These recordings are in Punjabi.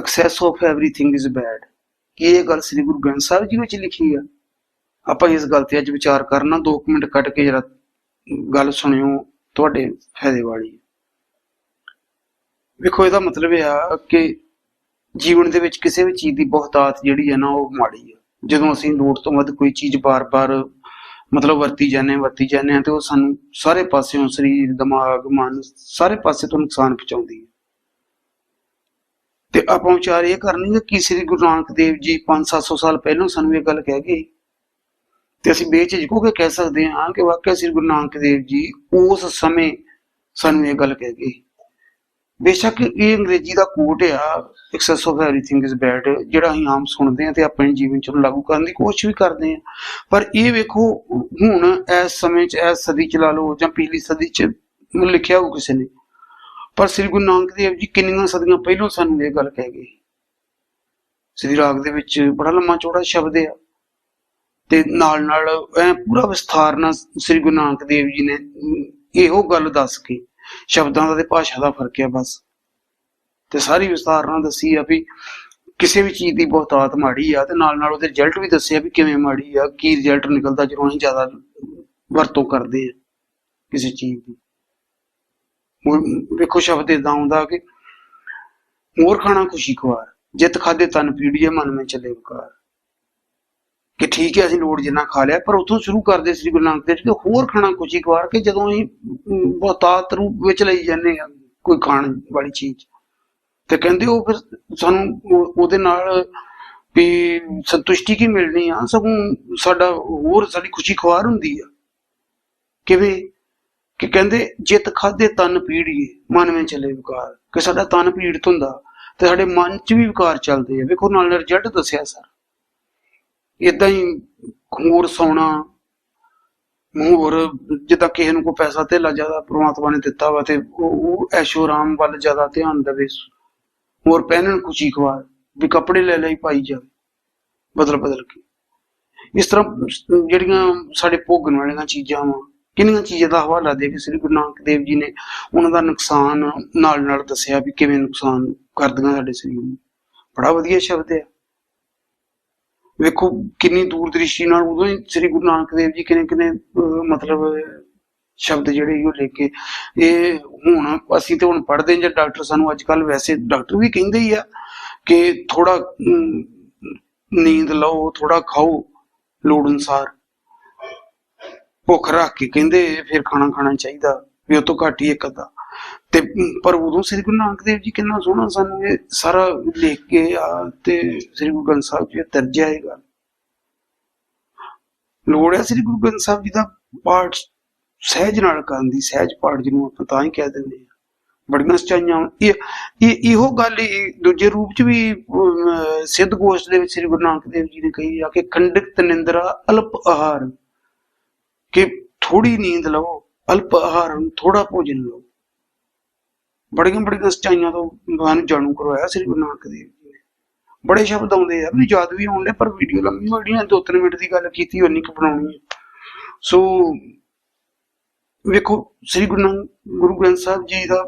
Excess of everything is bad ਕਿ ਇਹ ਗੱਲ ਸ੍ਰੀ ਗੁਰੂ ਗ੍ਰੰਥ ਸਾਹਿਬ ਜੀ ਵਿੱਚ ਲਿਖੀ ਆ। ਆਪਾਂ ਇਸ ਗੱਲ ਤੇ ਅੱਜ ਵਿਚਾਰ ਕਰਨਾ 2 ਮਿੰਟ ਕੱਢ ਕੇ ਜਰਾ ਗੱਲ ਸੁਣਿਓ, ਤੁਹਾਡੇ ਫਾਇਦੇ ਵਾਲੀ ਵੇਖੋ, ਇਹਦਾ ਮਤਲਬ ਇਹ ਆ ਕਿ ਜੀਵਨ ਦੇ ਵਿੱਚ ਕਿਸੇ ਵੀ ਚੀਜ਼ ਦੀ ਬਹੁਤਾਤ ਜਿਹੜੀ ਹੈ ਨਾ, ਉਹ ਮਾੜੀ ਆ। ਜਦੋਂ ਅਸੀਂ ਲੋੜ ਤੋਂ ਵੱਧ ਕੋਈ ਚੀਜ਼ ਬਾਰ-ਬਾਰ ਮਤਲਬ ਵਰਤੀ ਜਾਂਦੇ ਵਰਤੀ ਜਾਂਦੇ ਹਾਂ, ਤੇ ਉਹ ਸਾਨੂੰ ਸਾਰੇ ਪਾਸਿਓਂ ਸਰੀਰ, ਦਿਮਾਗ, ਮਨ ਸਾਰੇ ਪਾਸੇ ਤੋਂ ਨੁਕਸਾਨ ਪਹੁੰਚਾਉਂਦੀ ਹੈ ਤੇ ਆਪਾਂ ਵਿਚਾਰ ਇਹ ਕਰਨੀ ਕਿ ਸ੍ਰੀ ਗੁਰੂ ਨਾਨਕ ਦੇਵ ਜੀ 5-700 ਸਾਲ ਪਹਿਲਾਂ ਸਾਨੂੰ ਇਹ ਗੱਲ ਕਹਿ ਗਏ। ਤੇ ਅਸੀਂ ਬੇਝਿਜਕ ਕੇ ਕਹਿ ਸਕਦੇ ਹਾਂ ਕਿ ਵਾਕਿਆ ਸ੍ਰੀ ਗੁਰੂ ਨਾਨਕ ਦੇਵ ਜੀ ਉਸ ਸਮੇਂ ਸਾਨੂੰ ਇਹ ਗੱਲ ਕਹਿ ਗਏ। ਬੇਸ਼ੱਕ ਇਹ ਅੰਗਰੇਜ਼ੀ ਦਾ ਕੋਟ ਆ excess of everything is bad ਜਿਹੜਾ ਅਸੀਂ ਆਮ ਸੁਣਦੇ ਆ ਤੇ ਆਪਣੇ ਜੀਵਨ ਚ ਉਹਨੂੰ ਲਾਗੂ ਕਰਨ ਦੀ ਕੋਸ਼ਿਸ਼ ਵੀ ਕਰਦੇ ਆ ਪਰ ਇਹ ਵੇਖੋ, ਹੁਣ ਇਸ ਸਮੇਂ ਚ, ਇਸ ਸਦੀ ਚ ਲਾ ਲਓ ਜਾਂ ਪਿਛਲੀ ਸਦੀ ਚ ਲਿਖਿਆ ਹੋ ਕਿਸੇ ਨੇ ਪਰ ਸ੍ਰੀ ਗੁਰੂ ਨਾਨਕ ਦੇਵ ਜੀ ਕਿੰਨੀਆਂ ਸਦੀਆਂ ਪਹਿਲਾਂ ਸਾਨੂੰ ਇਹ ਗੱਲ ਕਹਿ ਗਏ। ਸ੍ਰੀ ਰਾਗ ਦੇ ਵਿੱਚ ਬੜਾ ਲੰਮਾ ਚੌੜਾ ਸ਼ਬਦ ਆ ਤੇ ਨਾਲ ਨਾਲ ਐ ਪੂਰਾ ਵਿਸਥਾਰ ਨਾਲ ਸ੍ਰੀ ਗੁਰੂ ਨਾਨਕ ਦੇਵ ਜੀ ਨੇ ਇਹੋ ਗੱਲ ਦੱਸ ਕੇ ਸ਼ਬਦਾਂ ਦਾ ਤੇ ਭਾਸ਼ਾ ਦਾ ਫ਼ਰਕ ਹੈ ਬਸ। ਤੇ ਸਾਰੀ ਵਿਸਥਾਰ ਨਾਲ ਦੱਸੀ ਆ ਵੀ ਕਿਸੇ ਵੀ ਚੀਜ਼ ਦੀ ਬਹੁਤਾਤ ਮਾੜੀ ਆ ਤੇ ਨਾਲ ਨਾਲ ਉਹਦੇ ਰਿਜ਼ਲਟ ਵੀ ਦੱਸਿਆ ਵੀ ਕਿਵੇਂ ਮਾੜੀ ਆ, ਕੀ ਰਿਜ਼ਲਟ ਨਿਕਲਦਾ ਜਦੋਂ ਅਸੀਂ ਜ਼ਿਆਦਾ ਵਰਤੋਂ ਕਰਦੇ ਆ ਕਿਸੇ ਚੀਜ਼ ਦੀ। ਵੇਖੋ ਸ਼ਬਦ ਇਦਾਂ ਆਉਂਦਾ ਕਿ ਮੋਰ ਖਾਣਾ ਖੁਸ਼ੀ ਖਵਾਰ, ਜਿੱਤ ਖਾਦੇ ਤਨ ਪੀੜੀਏ ਮਨ ਵਿੱਚ ਚੱਲੇ ਵਿਕਾਰ ਕਿ ਠੀਕ ਹੈ, ਅਸੀਂ ਲੋੜ ਜਿੰਨਾ ਖਾ ਲਿਆ, ਪਰ ਉਥੋਂ ਸ਼ੁਰੂ ਕਰਦੇ ਸ੍ਰੀ ਗੁਰੂ ਨਾਨਕ ਦੇਵ ਜੀ ਹੋਰ ਖਾਣਾ ਖੁਸ਼ੀ ਖਵਾਰ ਕਿ ਜਦੋਂ ਅਸੀਂ ਬਹੁਤਾਤ ਰੂਪ ਵਿੱਚ ਲਈ ਜਾਂਦੇ ਆ ਕੋਈ ਖਾਣ ਵਾਲੀ ਚੀਜ਼। ਤੇ ਕਹਿੰਦੇ ਉਹ ਫਿਰ ਸਾਨੂੰ ਉਹ- ਉਹਦੇ ਨਾਲ ਵੀ ਸੰਤੁਸ਼ਟੀ ਕੀ ਮਿਲਣੀ ਆ? ਸਗੋਂ ਸਾਡਾ ਹੋਰ ਸਾਡੀ ਖੁਸ਼ੀ ਖਵਾਰ ਹੁੰਦੀ ਆ। ਕਿਵੇਂ? ਕਿ ਕਹਿੰਦੇ, ਜਿੱਤ ਖਾਦੇ ਤਨ ਪੀੜੀਏ, ਮਨ ਵਿੱਚ ਚੱਲੇ ਵਿਕਾਰ। ਕਿ ਸਾਡਾ ਤਨ ਪੀੜਤ ਹੁੰਦਾ, ਤੇ ਸਾਡੇ ਮਨ 'ਚ ਵੀ ਵਿਕਾਰ ਚੱਲਦੇ ਆ। ਵੇਖੋ, ਨਾਲ ਰਿਜ਼ਲਟ ਦੱਸਿਆ ਸਰ। ਇਦਾਂ ਹੀ ਹੋਰ ਸੌਣਾ ਹੋਰ ਜਿੱਦਾਂ ਕਿਸੇ ਨੂੰ ਕੋਈ ਪੈਸਾ ਧੇਲਾ ਜ਼ਿਆਦਾ ਪ੍ਰਮਾਤਮਾ ਨੇ ਦਿੱਤਾ ਵਾ ਤੇ ਉਹ ਉਹ ਐਸ਼ੋ ਆਰਾਮ ਵੱਲ ਜ਼ਿਆਦਾ ਧਿਆਨ ਦੇਵੇ। ਹੋਰ ਪਹਿਨਣ ਖੁਸ਼ੀ ਖਵਾ, ਵੀ ਕੱਪੜੇ ਲੈ ਲਈ ਪਾਈ ਜਾਵੇ। ਬਦਲ ਬਦਲ ਕੇ। ਇਸ ਤਰ੍ਹਾਂ ਜਿਹੜੀਆਂ ਸਾਡੇ ਭੋਗਣ ਵਾਲੀਆਂ ਚੀਜ਼ਾਂ ਵਾ ਕਿੰਨੀਆਂ ਚੀਜ਼ਾਂ ਦਾ ਹਵਾਲਾ ਦੇ ਕੇ ਸ੍ਰੀ ਗੁਰੂ ਨਾਨਕ ਦੇਵ ਜੀ ਨੇ ਉਹਨਾਂ ਦਾ ਨੁਕਸਾਨ ਨਾਲ ਨਾਲ ਦੱਸਿਆ ਵੀ ਕਿਵੇਂ ਨੁਕਸਾਨ ਕਰਦੀਆਂ ਸਾਡੇ ਸਰੀਰ ਨੂੰ। ਬੜਾ ਵਧੀਆ ਸ਼ਬਦ ਹੈ। ਵੇਖੋ ਕਿੰਨੀ ਦੂਰਦ੍ਰਿਸ਼ਟੀ ਨਾਲ ਉਦੋਂ ਹੀ ਸ੍ਰੀ ਗੁਰੂ ਨਾਨਕ ਦੇਵ ਜੀ ਕਿਨੇ ਕਿਨੇ ਮਤਲਬ ਸ਼ਬਦ ਜਿਹੜੇ ਉਹ ਲੈ ਕੇ ਇਹ ਹੁਣ ਅਸੀਂ ਤੇ ਹੁਣ ਪੜਦੇ ਹਾਂ ਡਾਕਟਰ ਸਾਨੂੰ ਅੱਜ ਕੱਲ ਵੈਸੇ ਡਾਕਟਰ ਵੀ ਕਹਿੰਦੇ ਹੀ ਆ ਕਿ ਥੋੜਾ ਨੀਂਦ ਲਓ ਥੋੜਾ ਖਾਓ, ਲੋੜ ਅਨੁਸਾਰ। ਭੁੱਖ ਰੱਖ ਕੇ ਕਹਿੰਦੇ ਫਿਰ ਖਾਣਾ ਖਾਣਾ ਚਾਹੀਦਾ ਵੀ ਉਹ ਤੋਂ ਘੱਟ ਹੀ ਇੱਕ ਅੱਧਾ। ਤੇ ਪਰ ਉਦੋਂ ਸ੍ਰੀ ਗੁਰੂ ਨਾਨਕ ਦੇਵ ਜੀ ਕਿੰਨਾ ਸੋਹਣਾ ਸਾਨੂੰ ਇਹ ਸਾਰਾ ਲਿਖ ਕੇ ਆ ਤੇ ਸ੍ਰੀ ਗੁਰੂ ਗ੍ਰੰਥ ਸਾਹਿਬ ਜੀ ਤਰਜਿਆ ਇਹ ਗੱਲ। ਲੋੜ ਹੈ ਸ੍ਰੀ ਗੁਰੂ ਗ੍ਰੰਥ ਸਾਹਿਬ ਜੀ ਦਾ ਪਾਠ ਸਹਿਜ ਨਾਲ ਕਰਨ ਦੀ ਸਹਿਜ ਪਾਠ ਜਿਹਨੂੰ ਆਪਾਂ ਤਾਂ ਹੀ ਕਹਿ ਦਿੰਦੇ ਆ ਬੜੀਆਂ ਸਚਾਈਆਂ ਇਹ ਇਹ ਇਹੋ ਗੱਲ ਦੂਜੇ ਰੂਪ ਚ ਵੀ ਅਮ, ਸਿੱਧ ਗੋਸ਼ਟ ਦੇ ਵਿੱਚ ਸ੍ਰੀ ਗੁਰੂ ਨਾਨਕ ਦੇਵ ਜੀ ਨੇ ਕਹੀ ਆ ਕਿ ਖੰਡਿਤ ਨਿੰਦਰਾ ਅਲਪ ਆਹਾਰ। ਕਿ ਥੋੜੀ ਨੀਂਦ ਲਵੋ, ਅਲਪ ਆਹਾਰ ਥੋੜਾ ਭੋਜਨ ਲਓ ਬੜੀਆਂ ਬੜੀਆਂ ਸਚਾਈਆਂ ਤੋਂ ਮਨ ਜਾਣੂ ਕਰਵਾਇਆ ਸ੍ਰੀ ਗੁਰੂ ਨਾਨਕ ਦੇਵ ਜੀ ਨੇ। ਬੜੇ ਸ਼ਬਦ ਆਉਂਦੇ ਆ, ਵੀ ਯਾਦ ਵੀ ਆਉਂਦੇ, ਪਰ ਵੀਡੀਓ ਲੰਮੀ ਹੋ ਗਈ ਦੋ ਤਿੰਨ ਮਿੰਟ ਦੀ ਗੱਲ ਕੀਤੀ ਉਨੀ ਕੁ ਬਣਾਉਣੀ ਹੈ ਸੋ, ਵੇਖੋ, ਸ੍ਰੀ ਗੁਰੂ ਨਾਨਕ, ਗੁਰੂ ਗ੍ਰੰਥ ਸਾਹਿਬ ਜੀ ਦਾ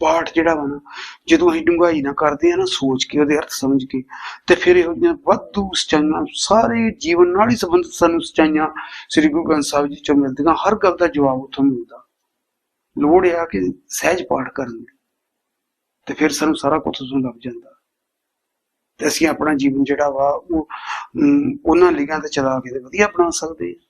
ਪਾਠ ਜਿਹੜਾ ਵਾ ਨਾ, ਜਦੋਂ ਅਸੀਂ ਡੂੰਘਾਈ ਨਾਲ ਕਰਦੇ ਆ ਨਾ ਸੋਚ ਕੇ, ਉਹਦੇ ਅਰਥ ਸਮਝ ਕੇ, ਤੇ ਫਿਰ ਇਹੋ ਜਿਹੀਆਂ ਵਾਧੂ ਸਚਾਈਆਂ ਸਾਰੇ ਜੀਵਨ ਨਾਲ ਹੀ ਸੰਬੰਧਿਤ ਸਾਨੂੰ ਸਚਾਈਆਂ ਸ੍ਰੀ ਗੁਰੂ ਗ੍ਰੰਥ ਸਾਹਿਬ ਜੀ ਚੋਂ ਮਿਲਦੀਆਂ, ਹਰ ਗੱਲ ਦਾ ਜਵਾਬ ਉੱਥੋਂ ਮਿਲਦਾ। ਲੋੜ ਆ ਕਿ ਸਹਿਜ ਪਾਠ ਕਰਨ ਦੀ, ਤੇ ਫਿਰ ਸਾਨੂੰ ਸਾਰਾ ਕੁਝ ਉਸਨੂੰ ਲੱਭ ਜਾਂਦਾ। ਤੇ ਅਸੀਂ ਆਪਣਾ ਜੀਵਨ ਜਿਹੜਾ ਵਾ, ਉਹ ਉਹਨਾਂ ਲਿਖਾਂ ਤੇ ਚਲਾ ਕੇ ਤੇ ਵਧੀਆ ਬਣਾ ਸਕਦੇ ਹਾਂ।